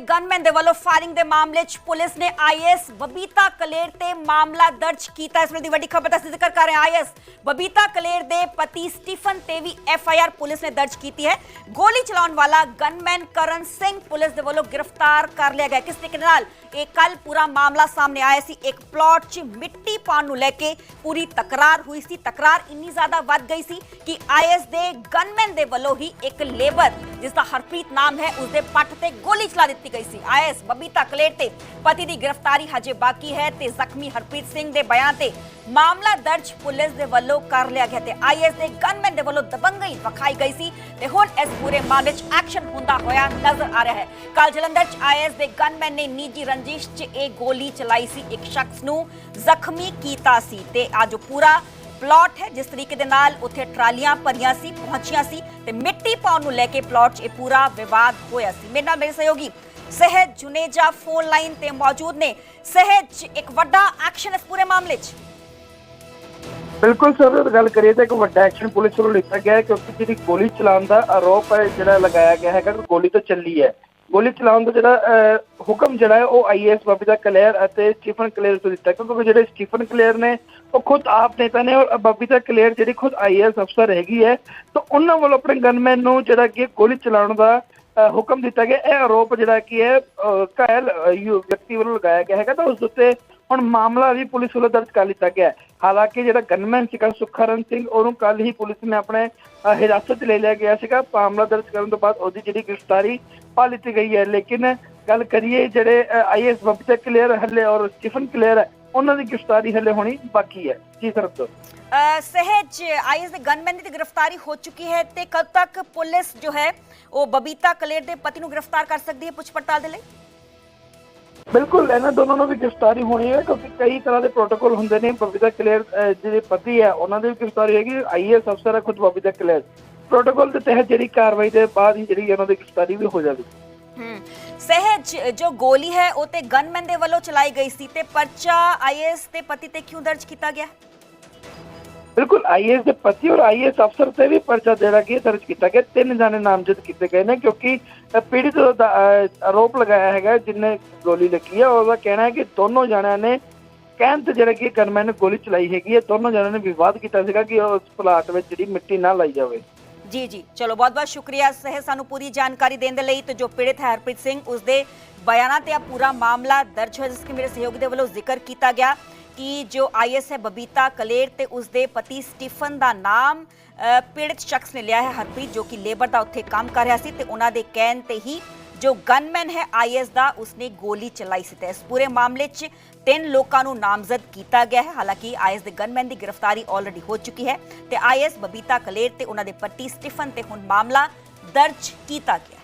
ਦੇ ਗਨਮੈਨ ਦੇ ਵੱਲੋਂ ਫਾਇਰਿੰਗ ਦੇ ਮਾਮਲੇ 'ਚ ਪੁਲਿਸ ਨੇ ਆਈਐਸ ਬਬੀਤਾ ਕਲੇਰ ਤੇ ਮਾਮਲਾ ਦਰਜ ਕੀਤਾ ਇਸ ਵੇਲੇ ਦੀ ਵੱਡੀ ਖਬਰ ਦਾ ਅਸੀਂ ਜ਼ਿਕਰ ਕਰ ਰਹੇ ਹਾਂ ਆਈਐਸ ਬਬੀਤਾ ਕਲੇਰ ਦੇ ਪਤੀ ਸਟੀਫਨ ਤੇ ਵੀ ਐਫਆਈਆਰ ਪੁਲਿਸ ਨੇ ਦਰਜ ਕੀਤੀ ਹੈ ਗੋਲੀ ਚਲਾਉਣ ਵਾਲਾ ਗਨਮੈਨ ਕਰਨ ਸਿੰਘ ਪੁਲਿਸ ਦੇ ਵੱਲੋਂ ਗ੍ਰਿਫਤਾਰ ਕਰ ਲਿਆ ਗਿਆ ਕਿਸ ਤਰੀਕੇ ਦੇ ਨਾਲ ਇਹ ਕੱਲ ਪੂਰਾ ਮਾਮਲਾ ਸਾਹਮਣੇ ਆਇਆ ਸੀ ਇੱਕ ਪਲਾਟ 'ਚ ਮਿੱਟੀ ਪਾਉਣ ਨੂੰ ਲੈ ਕੇ ਪੂਰੀ ਤਕਰਾਰ ਹੋਈ ਸੀ ਤਕਰਾਰ ਇੰਨੀ ਜ਼ਿਆਦਾ ਵੱਧ ਗਈ ਸੀ ਕਿ ਆਈਐਸ ਦੇ ਗਨਮੈਨ ਦੇ ਵੱਲੋਂ ਹੀ ਇੱਕ ਲੇਬਰ ਜਿਸ ਦਾ ਹਰਪ੍ਰੀਤ ਨਾਮ ਹੈ ਉਸ ਦੇ ਪੱਟ ਤੇ ਗੋਲੀ ਚਲਾ ਦਿੱਤੀ ਗਈ ਸੀ। ਆਈਐਸ ਬਬੀਤਾ ਕਲੇਰ ਤੇ ਪਤੀ ਦੀ ਗ੍ਰਿਫਤਾਰੀ ਹਜੇ ਬਾਕੀ ਹੈ ਤੇ ਜ਼ਖਮੀ ਹਰਪ੍ਰੀਤ ਸਿੰਘ ਦੇ ਬਿਆਨ ਤੇ ਮਾਮਲਾ ਦਰਜ ਪੁਲਿਸ ਦੇ ਵੱਲੋਂ ਕਰ ਲਿਆ ਗਿਆ ਤੇ ਆਈਐਸ ਦੇ ਗਨਮੈਨ ਦੇ ਵੱਲੋਂ ਦਬੰਗਈ ਵਿਖਾਈ ਗਈ ਸੀ ਤੇ ਹੁਣ ਇਸ ਪੂਰੇ ਮਾਮਲੇ 'ਚ ਐਕਸ਼ਨ ਹੁੰਦਾ ਹੋਇਆ ਨਜ਼ਰ ਆ ਰਿਹਾ ਹੈ। ਕੱਲ ਜਲੰਧਰ 'ਚ ਆਈਐਸ ਦੇ ਗਨਮੈਨ ਨੇ ਨਿੱਜੀ ਰੰਜਿਸ਼ 'ਚ ਇਹ ਗੋਲੀ ਚਲਾਈ ਸੀ। ਇੱਕ ਸ਼ਖਸ ਨੂੰ ਜ਼ਖਮੀ ਕੀਤਾ ਸੀ ਤੇ ਅੱਜ ਪੂਰਾ ਪਲਾਟ ਹੈ। ਜਿਸ ਤਰੀਕੇ ਦੇ ਨਾਲ ਉੱਥੇ ਟਰਾਲੀਆਂ ਭਰੀਆਂ ਸੀ, ਪਹੁੰਚੀਆਂ ਸੀ ਤੇ ਮਿੱਟੀ ਪਾਉਣ ਨੂੰ ਲੈ ਕੇ ਪਲਾਟ 'ਚ ਇਹ ਪੂਰਾ ਵਿਵਾਦ ਹੋਇਆ ਸੀ। ਮੇਰੇ ਨਾਲ ਮੇਰੇ ਸਹਿਯੋਗੀ ਸਹਿਜ ਜੁਨੇਜਾ ਫੋਨ ਲਾਈਨ ਤੇ ਮੌਜੂਦ ਨੇ। ਸਹਿਜ, ਇੱਕ ਵੱਡਾ ਐਕਸ਼ਨ ਇਸ ਪੂਰੇ ਮਾਮਲੇ 'ਚ। ਬਿਲਕੁਲ ਸਰ ਗੱਲ ਕਰੀਏ ਤਾਂ ਇੱਕ ਵੱਡਾ ਐਕਸ਼ਨ ਪੁਲਿਸ ਵੱਲੋਂ ਲਿੱਤਾ ਗਿਆ ਹੈ ਕਿਉਂਕਿ ਜਿਹੜੀ ਗੋਲੀ ਚਲਾਉਣ ਦਾ ਆਰੋਪ ਹੈ, ਜਿਹੜਾ ਲਗਾਇਆ ਗਿਆ ਹੈਗਾ ਕਿ ਗੋਲੀ ਤਾਂ ਚੱਲੀ ਹੈ। ਗੋਲੀ ਚਲਾਉਣ ਦਾ ਜਿਹੜਾ ਹੁਕਮ ਜਿਹੜਾ ਹੈ, ਉਹ ਆਈਐਸ ਬਬੀਤਾ ਕਲੇਰ ਅਤੇ ਸਟੀਫਨ ਕਲੇਰ ਤੋਂ ਦਿੱਤਾ ਕਿਉਂਕਿ ਜਿਹੜੇ ਸਟੀਫਨ ਕਲੇਰ ਨੇ, ਉਹ ਖੁਦ ਆਪ ਨੇਤਾ ਨੇ, ਔਰ ਬਬੀਤਾ ਕਲੇਰ ਜਿਹੜੀ ਖੁਦ ਆਈਐਸ ਅਫਸਰ ਹੈਗੀ ਹੈ, ਤਾਂ ਉਹਨਾਂ ਵੱਲੋਂ ਆਪਣੇ ਗਨਮੈਨ ਨੂੰ ਜਿਹੜਾ ਕਿ ਗੋਲੀ ਚਲਾਉਣ ਦਾ ਹੁਕਮ ਦਿੱਤਾ ਗਿਆ ਇਹ ਆਰੋਪ ਜਿਹੜਾ ਕੀ ਹੈ ਅਹ, ਵਿਅਕਤੀ ਵੱਲੋਂ ਲਗਾਇਆ ਗਿਆ ਹੈਗਾ ਤਾਂ ਉਸ ਉੱਤੇ ਹੁਣ ਮਾਮਲਾ ਵੀ ਪੁਲਿਸ ਵੱਲੋਂ ਦਰਜ ਕਰ ਲਿੱਤਾ ਗਿਆ ਹਾਲਾਂਕਿ ਜਿਹੜਾ ਗਨਮੈਨ ਸੀਗਾ ਸੁਖਰਨ ਸਿੰਘ ਉਹਨੂੰ ਕੱਲ ਹੀ ਪੁਲਿਸ ਨੇ ਆਪਣੇ ਹਿਰਾਸਤ 'ਚ ਲੈ ਲਿਆ ਗਿਆ ਸੀਗਾ। ਮਾਮਲਾ ਦਰਜ ਕਰਨ ਤੋਂ ਬਾਅਦ ਉਹਦੀ ਜਿਹੜੀ ਗ੍ਰਿਫਤਾਰੀ ਪਾ ਲਿੱਤੀ ਗਈ ਹੈ। ਲੇਕਿਨ ਗੱਲ ਕਰੀਏ ਜਿਹੜੇ ਆਈਐਸ ਬਬੀਤਾ ਕਲੀਅਰ ਹੱਲੇ ਔਰ ਸਟੀਫਨ ਕਲੀਅਰ ਹੈ ਉਹਨਾਂ ਦੀ ਗ੍ਰਿਫਤਾਰੀ ਹੱਲੇ ਹੋਣੀ ਬਾਕੀ ਹੈ। ਜੀ ਸਰ ਤੋਂ। ਸਹਿਜ ਆਈਐਸ ਦੇ ਗਨਮੈਨ ਦੀ ਗ੍ਰਿਫਤਾਰੀ ਹੋ ਚੁੱਕੀ ਹੈ ਤੇ ਕਦ ਤੱਕ ਪੁਲਿਸ ਜੋ ਹੈ ਉਹ ਬਬੀਤਾ ਕਲੇਰ ਦੇ ਪਤੀ ਨੂੰ ਗ੍ਰਿਫਤਾਰ ਕਰ ਸਕਦੀ ਹੈ ਪੁੱਛ ਪੜਤਾਲ ਦੇ ਲਈ? ਬਿਲਕੁਲ ਇਹਨਾਂ ਦੋਨੋਂ ਨੂੰ ਵੀ ਗ੍ਰਿਫਤਾਰੀ ਹੋਣੀ ਹੈ ਕਿਉਂਕਿ ਕਈ ਤਰ੍ਹਾਂ ਦੇ ਪ੍ਰੋਟੋਕਾਲ ਹੁੰਦੇ ਨੇ। ਬਬੀਤਾ ਕਲੀਅਰ ਜਿਹੜੇ ਪਤੀ ਹੈ ਉਹਨਾਂ ਦੀ ਵੀ ਗ੍ਰਿਫਤਾਰੀ ਹੈਗੀ। ਆਈਐਸ ਅਫਸਰ ਹੈ ਖੁਦ ਬਬੀਤਾ ਕਲੀਅਰ ਪ੍ਰੋਟੋਕਾਲ ਦੇ ਤਹਿਤ ਜਿਹੜੀ ਕਾਰਵਾਈ ਦੇ ਬਾਅਦ ਹੀ ਜਿਹੜੀ ਉਹਨਾਂ ਦੀ ਗ੍ਰਿਫਤਾਰੀ ਵੀ ਹੋ ਜਾਵੇ ਹੂੰ ਸਹਿਜ ਜੋ ਗੋਲੀ ਹੈ, ਉਹ ਤੇ ਗਨਮੈਨ ਦੇ ਵੱਲੋਂ ਚਲਾਈ ਗਈ ਸੀ ਤੇ ਪਰਚਾ ਆਈਐਸ ਦੇ ਪਤੀ ਤੇ ਕਿਉਂ ਦਰਜ ਕੀਤਾ ਗਿਆ? ਬਿਲਕੁਲ ਆਈਐਸ ਦੇ ਪਤੀ ਔਰ ਆਈਐਸ ਅਫਸਰ ਤੇ ਵੀ ਪਰਚਾ ਜਿਹੜਾ ਕਿ ਦਰਜ ਕੀਤਾ ਗਿਆ। ਤਿੰਨ ਜਾਣੇ ਨਾਮਜ਼ਦ ਕੀਤੇ ਗਏ ਨੇ ਕਿਉਂਕਿ ਪੀੜਿਤ ਦਾ ਆਰੋਪ ਲਗਾਇਆ ਹੈਗਾ ਜਿਨੇ ਗੋਲੀ ਲੱਗੀ ਹੈ, ਉਹਦਾ ਕਹਿਣਾ ਹੈ ਕਿ ਦੋਨੋਂ ਜਣਿਆਂ ਨੇ ਕਹਿਣ ਤੇ ਜਿਹੜਾ ਕਿ ਗਨਮੈਨ ਨੇ ਗੋਲੀ ਚਲਾਈ ਹੈਗੀ ਹੈ, ਦੋਨੋਂ ਜਣਿਆਂ ਨੇ ਵਿਵਾਦ ਕੀਤਾ ਸੀਗਾ ਕਿ ਉਸ ਪਲਾਟ ਵਿੱਚ ਜਿਹੜੀ ਮਿੱਟੀ ਨਾ ਲਾਈ ਜਾਵੇ। ਜੀ ਜੀ। ਚਲੋ ਬਹੁਤ ਬਹੁਤ ਸ਼ੁਕਰੀਆ ਸਹਿ ਸਾਨੂੰ ਪੂਰੀ ਜਾਣਕਾਰੀ ਦੇਣ ਦੇ ਲਈ ਤੇ ਜੋ ਪੀੜਿਤ ਹੈ ਹਰਪ੍ਰੀਤ ਸਿੰਘ ਉਸ ਦੇ ਬਿਆਨਾਂ ਤੇ ਆ ਪੂਰਾ ਮਾਮਲਾ ਦਰਜ ਹੋਇਆ ਜਿਸ ਕਿ ਮੇਰੇ ਸਹਿਯੋਗੀ ਦੇ ਵੱਲੋਂ ਜ਼ਿਕਰ ਕੀਤਾ ਗਿਆ ਕਿ ਜੋ ਆਈਐਸ ਹੈ ਬਬੀਤਾ ਕਲੇਰ ਤੇ ਉਸ ਦੇ ਪਤੀ ਸਟੀਫਨ ਦਾ ਨਾਮ ਅ, ਪੀੜਿਤ ਸ਼ਖਸ ਨੇ ਲਿਆ ਹੈ ਹਰਪ੍ਰੀਤ ਜੋ ਕਿ ਲੇਬਰ ਦਾ ਉੱਥੇ ਕੰਮ ਕਰ ਰਿਹਾ ਸੀ ਤੇ ਉਹਨਾਂ ਦੇ ਕਹਿਣ ਤੇ ਹੀ ਜੋ ਗਨਮੈਨ ਹੈ ਆਈਐਸ ਦਾ, ਉਸਨੇ ਗੋਲੀ ਚਲਾਈ ਸੀ ਤੇ ਇਸ ਪੂਰੇ ਮਾਮਲੇ 'ਚ ਤਿੰਨ ਲੋਕਾਂ ਨੂੰ ਨਾਮਜ਼ਦ ਕੀਤਾ ਗਿਆ ਹੈ। ਹਾਲਾਂਕਿ ਆਈਐਸ ਦੇ ਗਨਮੈਨ ਦੀ ਗ੍ਰਿਫਤਾਰੀ ਆਲਰੇਡੀ ਹੋ ਚੁੱਕੀ ਹੈ ਤੇ ਆਈਐਸ ਬਬੀਤਾ ਕਲੇਰ ਤੇ ਉਹਨਾਂ ਦੇ ਪਤੀ ਸਟੀਫਨ ਤੇ ਹੁਣ ਮਾਮਲਾ ਦਰਜ ਕੀਤਾ ਗਿਆ